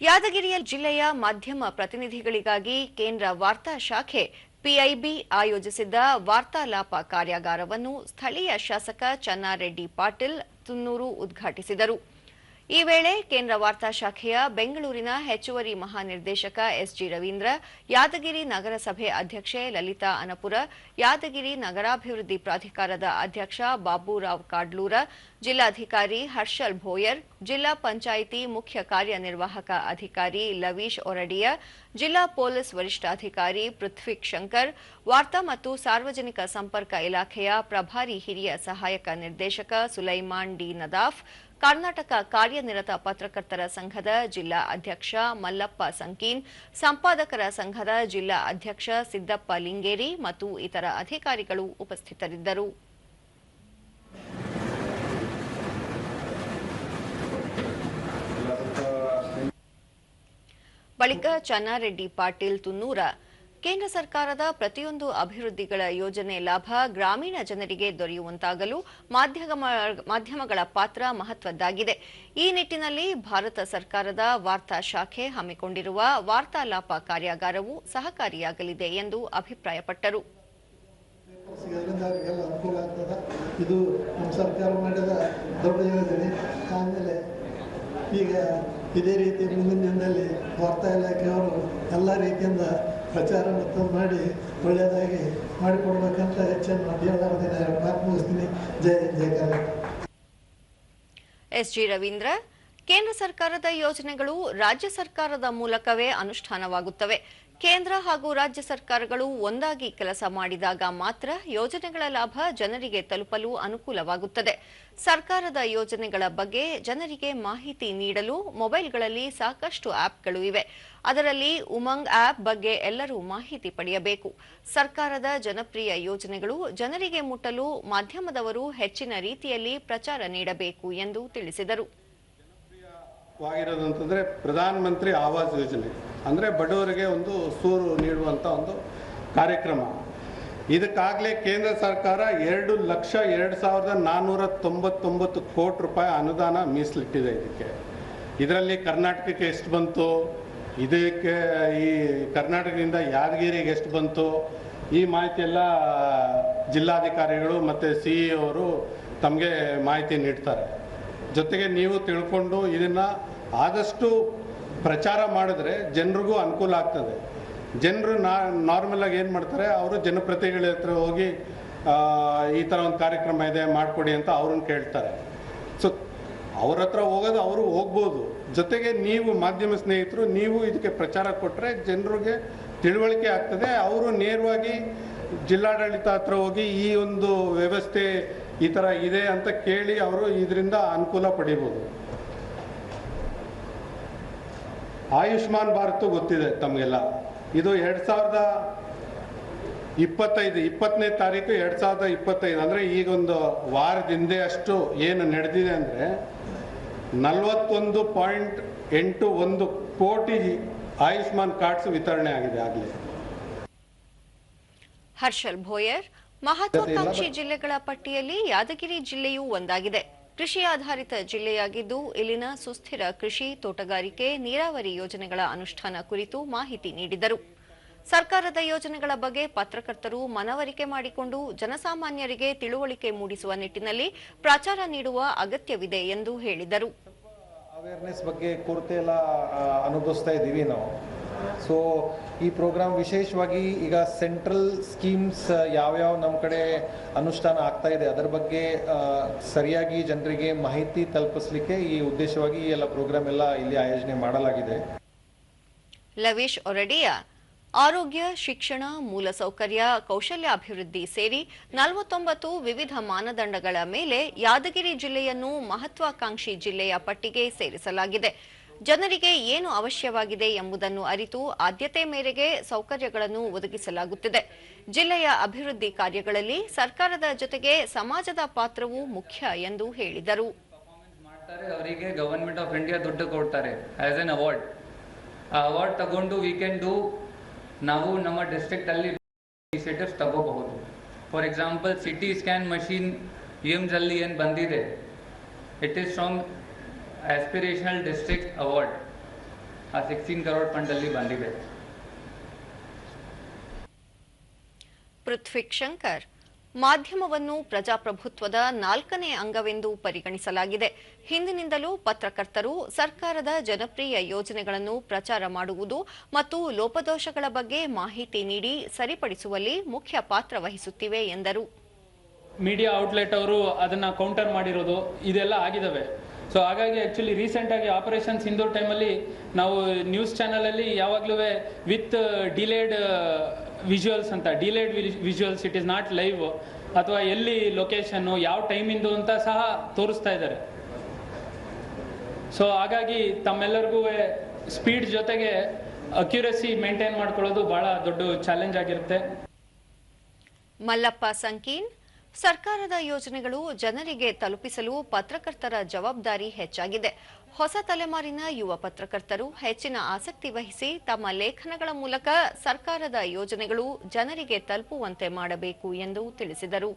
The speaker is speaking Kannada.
ಯಾದಗಿರಿಯ ಜಿಲ್ಲೆಯ ಮಾಧ್ಯಮ ಪ್ರತಿನಿಧಿಗಳಿಗಾಗಿ ಕೇಂದ್ರ ವಾರ್ತಾ ಶಾಖೆ ಪಿಐಬಿ ಆಯೋಜಿಸಿದ್ದ ವಾರ್ತಾಲಾಪ ಕಾರ್ಯಾಗಾರವನ್ನು ಸ್ಥಳೀಯ ಶಾಸಕ ಚನ್ನಾರೆಡ್ಡಿ ಪಾಟೀಲ್ ತುನ್ನೂರು ಉದ್ಘಾಟಿಸಿದರು. ಈ ವೇಳೆ ಕೇಂದ್ರ ವಾರ್ತಾ ಶಾಖೆಯ ಬೆಂಗಳೂರಿನ ಹೆಚ್ಚುವರಿ ಮಹಾನಿರ್ದೇಶಕ ಎಸ್ಜಿ ರವೀಂದ್ರ ಯಾದಗಿರಿ ನಗರಸಭೆ ಅಧ್ಯಕ್ಷೆ ಲಲಿತಾ ಅನಪುರ ಯಾದಗಿರಿ ನಗರಾಭಿವೃದ್ಧಿ ಪ್ರಾಧಿಕಾರದ ಅಧ್ಯಕ್ಷ ಬಾಬುರಾವ್ ಕಾಡ್ಲೂರ ಜಿಲ್ಲಾಧಿಕಾರಿ ಹರ್ಷಲ್ ಭೋಯರ್ ಜಿಲ್ಲಾ ಪಂಚಾಯಿತಿ ಮುಖ್ಯ ಕಾರ್ಯನಿರ್ವಾಹಕ ಅಧಿಕಾರಿ ಲವೀಶ್ ಒರಡಿಯ ಜಿಲ್ಲಾ ಪೊಲೀಸ್ ವರಿಷ್ಠಾಧಿಕಾರಿ ಪೃಥ್ವಿಕ್ ಶಂಕರ್ ವಾರ್ತಾ ಮತ್ತು ಸಾರ್ವಜನಿಕ ಸಂಪರ್ಕ ಇಲಾಖೆಯ ಪ್ರಭಾರಿ ಹಿರಿಯ ಸಹಾಯಕ ನಿರ್ದೇಶಕ ಸುಲೈಮಾನ್ ಡಿ ನದಾಫ್ ಕರ್ನಾಟಕ ಕಾರ್ಯನಿರತ ಪತ್ರಕರ್ತರ ಸಂಘದ ಜಿಲ್ಲಾ ಅಧ್ಯಕ್ಷ ಮಲ್ಲಪ್ಪ ಸಂಕೀನ್, ಸಂಪಾದಕರ ಸಂಘದ ಜಿಲ್ಲಾ ಅಧ್ಯಕ್ಷ ಸಿದ್ದಪ್ಪ ಲಿಂಗೇರಿ ಮತ್ತು ಇತರ ಅಧಿಕಾರಿಗಳು ಉಪಸ್ಥಿತರಿದ್ದರು. ಬಳಿಕ ಚನ್ನಾರೆಡ್ಡಿ ಪಾಟೀಲ್ ತುನ್ನೂರ ಕೇಂದ್ರ ಸರ್ಕಾರದ ಪ್ರತಿಯೊಂದು ಅಭಿವೃದ್ಧಿಗಳ ಯೋಜನೆ ಲಾಭ ಗ್ರಾಮೀಣ ಜನರಿಗೆ ದೊರೆಯುವಂತಾಗಲು ಮಾಧ್ಯಮ ಮಾಧ್ಯಮಗಳ ಪಾತ್ರ ಮಹತ್ವದ್ದಾಗಿದೆ. ಈ ನಿಟ್ಟಿನಲ್ಲಿ ಭಾರತ ಸರ್ಕಾರದ ವಾರ್ತಾ ಶಾಖೆ ಹಮ್ಮಿಕೊಂಡಿರುವ ವಾರ್ತಾಲಾಪ ಕಾರ್ಯಾಗಾರವು ಸಹಕಾರಿಯಾಗಲಿದೆ ಎಂದು ಅಭಿಪ್ರಾಯಪಟ್ಟರು. ಈಗ ಇದೇ ರೀತಿ ಮುಂದಿನ ದಿನದಲ್ಲಿ ವಾರ್ತಾ ಇಲಾಖೆಯವರು ಎಲ್ಲ ರೀತಿಯಿಂದ ಪ್ರಚಾರ ಮತ್ತು ಮಾಡಿ ಒಳ್ಳೆಯದಾಗಿ ಮಾಡಿಕೊಡ್ಬೇಕಂತ ಹೆಚ್ಚಿನ ಹೇಳೋದಿನ ಮಾತು ಮುಗಿಸ್ತೀನಿ ಜೈ ಜೈ ಕರ್ನಾಟಕ. ಎಸ್ಜಿ ರವೀಂದ್ರ, ಕೇಂದ್ರ ಸರ್ಕಾರದ ಯೋಜನೆಗಳು ರಾಜ್ಯ ಸರ್ಕಾರದ ಮೂಲಕವೇ ಅನುಷ್ಠಾನವಾಗುತ್ತವೆ. ಕೇಂದ್ರ ಹಾಗೂ ರಾಜ್ಯ ಸರ್ಕಾರಗಳು ಒಂದಾಗಿ ಕೆಲಸ ಮಾಡಿದಾಗ ಮಾತ್ರ ಯೋಜನೆಗಳ ಲಾಭ ಜನರಿಗೆ ತಲುಪಲು ಅನುಕೂಲವಾಗುತ್ತದೆ. ಸರ್ಕಾರದ ಯೋಜನೆಗಳ ಬಗ್ಗೆ ಜನರಿಗೆ ಮಾಹಿತಿ ನೀಡಲು ಮೊಬೈಲ್ಗಳಲ್ಲಿ ಸಾಕಷ್ಟು ಆಪ್ಗಳು ಇವೆ. ಅದರಲ್ಲಿ ಉಮಂಗ್ ಆಪ್ ಬಗ್ಗೆ ಎಲ್ಲರೂ ಮಾಹಿತಿ ಪಡೆಯಬೇಕು. ಸರ್ಕಾರದ ಜನಪ್ರಿಯ ಯೋಜನೆಗಳು ಜನರಿಗೆ ಮುಟ್ಟಲು ಮಾಧ್ಯಮದವರು ಹೆಚ್ಚಿನ ರೀತಿಯಲ್ಲಿ ಪ್ರಚಾರ ನೀಡಬೇಕು ಎಂದು ತಿಳಿಸಿದರು. ವಾಗಿರೋದು ಅಂತಂದರೆ ಪ್ರಧಾನ ಮಂತ್ರಿ ಆವಾಸ್ ಯೋಜನೆ. ಅಂದರೆ ಬಡವರಿಗೆ ಒಂದು ಸೂರು ನೀಡುವಂಥ ಒಂದು ಕಾರ್ಯಕ್ರಮ. ಇದಕ್ಕಾಗಲೇ ಕೇಂದ್ರ ಸರ್ಕಾರ ಎರಡು ಲಕ್ಷ ಎರಡು ಸಾವಿರದ ನಾನ್ನೂರ ತೊಂಬತ್ತೊಂಬತ್ತು ಕೋಟಿ ರೂಪಾಯಿ ಅನುದಾನ ಮೀಸಲಿಟ್ಟಿದೆ ಇದಕ್ಕೆ. ಇದರಲ್ಲಿ ಕರ್ನಾಟಕಕ್ಕೆ ಎಷ್ಟು ಬಂತು? ಇದಕ್ಕೆ ಈ ಕರ್ನಾಟಕದಿಂದ ಯಾದಗಿರಿಗೆ ಎಷ್ಟು ಬಂತು? ಈ ಮಾಹಿತಿ ಎಲ್ಲ ಜಿಲ್ಲಾಧಿಕಾರಿಗಳು ಮತ್ತು ಸಿ ಇ ಅವರು ತಮಗೆ ಮಾಹಿತಿ ನೀಡ್ತಾರೆ. ಜೊತೆಗೆ ನೀವು ತಿಳ್ಕೊಂಡು ಇದನ್ನು ಆದಷ್ಟು ಪ್ರಚಾರ ಮಾಡಿದ್ರೆ ಜನರಿಗೂ ಅನುಕೂಲ ಆಗ್ತದೆ. ಜನರು ನಾ ನಾರ್ಮಲಾಗಿ ಏನು ಮಾಡ್ತಾರೆ, ಅವರು ಜನಪ್ರತಿನಿಧಿಗಳ ಹತ್ರ ಹೋಗಿ ಈ ಥರ ಒಂದು ಕಾರ್ಯಕ್ರಮ ಇದೆ, ಮಾಡಿಕೊಡಿ ಅಂತ ಅವ್ರನ್ನ ಕೇಳ್ತಾರೆ. ಸೊ ಅವ್ರ ಹತ್ರ ಹೋಗೋದು ಅವರು ಹೋಗ್ಬೋದು. ಜೊತೆಗೆ ನೀವು ಮಾಧ್ಯಮ ಸ್ನೇಹಿತರು, ನೀವು ಇದಕ್ಕೆ ಪ್ರಚಾರ ಕೊಟ್ಟರೆ ಜನರಿಗೆ ತಿಳುವಳಿಕೆ ಆಗ್ತದೆ. ಅವರು ನೇರವಾಗಿ ಜಿಲ್ಲಾಡಳಿತ ಹತ್ರ ಹೋಗಿ ಈ ಒಂದು ವ್ಯವಸ್ಥೆ ಈ ಥರ ಇದೆ ಅಂತ ಕೇಳಿ ಅವರು ಇದರಿಂದ ಅನುಕೂಲ ಪಡಿಬೋದು. ಆಯುಷ್ಮಾನ್ ಭಾರತ್ ಗೊತ್ತಿದೆ ತಮಗೆಲ್ಲ. ಇದು ಎರಡು ಸಾವಿರದ ಇಪ್ಪತ್ತೈದು, ಇಪ್ಪತ್ತನೇ ತಾರೀಕು ಎರಡು ಸಾವಿರದ ಇಪ್ಪತ್ತೈದು. ಅಂದರೆ ಈಗೊಂದು ವಾರದ ಹಿಂದೆ ಅಷ್ಟು ಏನು ನಡೆದಿದೆ ಅಂದರೆ ನಲವತ್ತೊಂದು ಪಾಯಿಂಟ್ ಎಂಟು ಒಂದು ಕೋಟಿ ಆಯುಷ್ಮಾನ್ ಕಾರ್ಡ್ಸ್ ವಿತರಣೆ ಆಗಿದೆ ಆಗಲೇ. ಹರ್ಷಲ್ ಭೋಯರ್ ಮಹತ್ವಾಕಾಂಕ್ಷಿ ಜಿಲ್ಲೆಗಳ ಪಟ್ಟಿಯಲ್ಲಿ ಯಾದಗಿರಿ ಜಿಲ್ಲೆಯೂ ಒಂದಾಗಿದೆ. ಕೃಷಿ ಆಧಾರಿತ ಜಿಲ್ಲೆಯಾಗಿದ್ದು ಇಲ್ಲಿನ ಸುಸ್ಥಿರ ಕೃಷಿ ತೋಟಗಾರಿಕೆ ನೀರಾವರಿ ಯೋಜನೆಗಳ ಅನುಷ್ಠಾನ ಕುರಿತು ಮಾಹಿತಿ ನೀಡಿದರು. ಸರ್ಕಾರದ ಯೋಜನೆಗಳ ಬಗ್ಗೆ ಪತ್ರಕರ್ತರು ಮನವರಿಕೆ ಮಾಡಿಕೊಂಡು ಜನಸಾಮಾನ್ಯರಿಗೆ ತಿಳುವಳಿಕೆ ಮೂಡಿಸುವ ನಿಟ್ಟಿನಲ್ಲಿ ಪ್ರಚಾರ ನೀಡುವ ಅಗತ್ಯವಿದೆ ಎಂದು ಹೇಳಿದರು. ಅವೇರ್ನೆಸ್ ಬಗ್ಗೆ ಕೊರತೆ ಎಲ್ಲ ಅನುಭವಿಸ್ತಾ ಇದ್ದೀವಿ ನಾವು. ಸೊ ಈ ಪ್ರೋಗ್ರಾಮ್ ವಿಶೇಷವಾಗಿ ಈಗ ಸೆಂಟ್ರಲ್ ಸ್ಕೀಮ್ಸ್ ಯಾವ್ಯಾವ ನಮ್ಮ ಕಡೆ ಅನುಷ್ಠಾನ ಆಗ್ತಾ ಇದೆ, ಅದರ ಬಗ್ಗೆ ಸರಿಯಾಗಿ ಜನರಿಗೆ ಮಾಹಿತಿ ತಲುಪಿಸ್ಲಿಕ್ಕೆ ಈ ಉದ್ದೇಶವಾಗಿ ಎಲ್ಲ ಪ್ರೋಗ್ರಾಮ್ ಎಲ್ಲ ಇಲ್ಲಿ ಆಯೋಜನೆ ಮಾಡಲಾಗಿದೆ. ಲವೀಶ್ ಒರಡಿಯ, ಆರೋಗ್ಯ, ಶಿಕ್ಷಣ ಮೂಲಸೌಕರ್ಯ ಕೌಶಲ್ಯಾಭಿವೃದ್ಧಿ ಸೇರಿ ನಲವತ್ತೊಂಬತ್ತು ವಿವಿಧ ಮಾನದಂಡಗಳ ಮೇಲೆ ಯಾದಗಿರಿ ಜಿಲ್ಲೆಯನ್ನು ಮಹತ್ವಾಕಾಂಕ್ಷಿ ಜಿಲ್ಲೆಯ ಪಟ್ಟಿಗೆ ಸೇರಿಸಲಾಗಿದೆ. ಜನರಿಗೆ ಏನು ಅವಶ್ಯವಾಗಿದೆ ಎಂಬುದನ್ನು ಅರಿತು ಆದ್ಯತೆ ಮೇರೆಗೆ ಸೌಕರ್ಯಗಳನ್ನು ಒದಗಿಸಲಾಗುತ್ತಿದೆ. ಜಿಲ್ಲೆಯ ಅಭಿವೃದ್ಧಿ ಕಾರ್ಯಗಳಲ್ಲಿ ಸರ್ಕಾರದ ಜೊತೆಗೆ ಸಮಾಜದ ಪಾತ್ರವೂ ಮುಖ್ಯ ಎಂದು ಹೇಳಿದರು. ಅವರಿಗೆ ಗವರ್ಮೆಂಟ್ ಆಫ್ ಇಂಡಿಯಾ ದುಡ್ಡು ಕೊಡ್ತಾರೆ ಆಸ್ ಎನ್ ಅವಾರ್ಡ್ ಆ ಅವಾರ್ಡ್ ತಗೊಂಡು ವಿ ಕ್ಯಾನ್ ಡೂ ನಾವು ನಮ್ಮ ಡಿಸ್ಟ್ರಿಕ್ಟ್ ಅಲ್ಲಿ ಇನಿಷಿಯೇಟಿವ್ಸ್ ತಗೋಬಹುದು. For example CT scan machine AIIMS ಅಲ್ಲಿ ಏನು ಬಂದಿದೆ it is from aspirational district award sixteen crore ಫಂಡಲ್ಲಿ ಬಂದಿದೆ. ಪೃಥ್ವಿ ಶಂಕರ್ ಮಾಧ್ಯಮವನ್ನು ಪ್ರಜಾಪ್ರಭುತ್ವದ ನಾಲ್ಕನೇ ಅಂಗವೆಂದು ಪರಿಗಣಿಸಲಾಗಿದೆ. ಹಿಂದಿನಿಂದಲೂ ಪತ್ರಕರ್ತರು ಸರ್ಕಾರದ ಜನಪ್ರಿಯ ಯೋಜನೆಗಳನ್ನು ಪ್ರಚಾರ ಮಾಡುವುದು ಮತ್ತು ಲೋಪದೋಷಗಳ ಬಗ್ಗೆ ಮಾಹಿತಿ ನೀಡಿ ಸರಿಪಡಿಸುವಲ್ಲಿ ಮುಖ್ಯ ಪಾತ್ರ ವಹಿಸುತ್ತಿವೆ ಎಂದರು. ಮೀಡಿಯಾ ಔಟ್ಲೆಟ್ ಅವರು ಅದನ್ನ ಕೌಂಟರ್ ಮಾಡಿರೋದು ಇದೆಲ್ಲ ಆಗಿದಾವೆ. ಸೊ ಹಾಗಾಗಿ ಆ್ಯಕ್ಚುಲಿ ರೀಸೆಂಟಾಗಿ ಆಪರೇಷನ್ ಸಿಂಧೂರ್ ಟೈಮಲ್ಲಿ ನಾವು ನ್ಯೂಸ್ ಚಾನಲಲ್ಲಿ ಯಾವಾಗಲೂ ವಿತ್ ಡಿಲೇಡ್ ವಿಜುವಲ್ಸ್ ಅಂತ delayed visuals it is not live ಅಥವಾ ಎಲ್ಲಿ ಲೊಕೇಶನ್ನು ಯಾವ ಟೈಮಿಂದು ಅಂತ ಸಹ ತೋರಿಸ್ತಾ ಇದ್ದಾರೆ. ಸೊ ಹಾಗಾಗಿ ತಮ್ಮೆಲ್ಲರಿಗೂ ಸ್ಪೀಡ್ ಜೊತೆಗೆ ಅಕ್ಯುರಸಿ ಮೇಂಟೈನ್ ಮಾಡ್ಕೊಳ್ಳೋದು ಬಹಳ ದೊಡ್ಡ ಚಾಲೆಂಜ್ ಆಗಿರುತ್ತೆ. ಮಲ್ಲಪ್ಪ ಸಂಕೀನ್ ಸರ್ಕಾರದ ಯೋಜನೆಗಳು ಜನರಿಗೆ ತಲುಪಿಸಲು ಪತ್ರಕರ್ತರ ಜವಾಬ್ದಾರಿ ಹೆಚ್ಚಾಗಿದೆ. ಹೊಸ ತಲೆಮಾರಿನ ಯುವ ಪತ್ರಕರ್ತರು ಹೆಚ್ಚಿನ ಆಸಕ್ತಿ ವಹಿಸಿ ತಮ್ಮ ಲೇಖನಗಳ ಮೂಲಕ ಸರ್ಕಾರದ ಯೋಜನೆಗಳು ಜನರಿಗೆ ತಲುಪುವಂತೆ ಮಾಡಬೇಕು ಎಂದು ತಿಳಿಸಿದರು.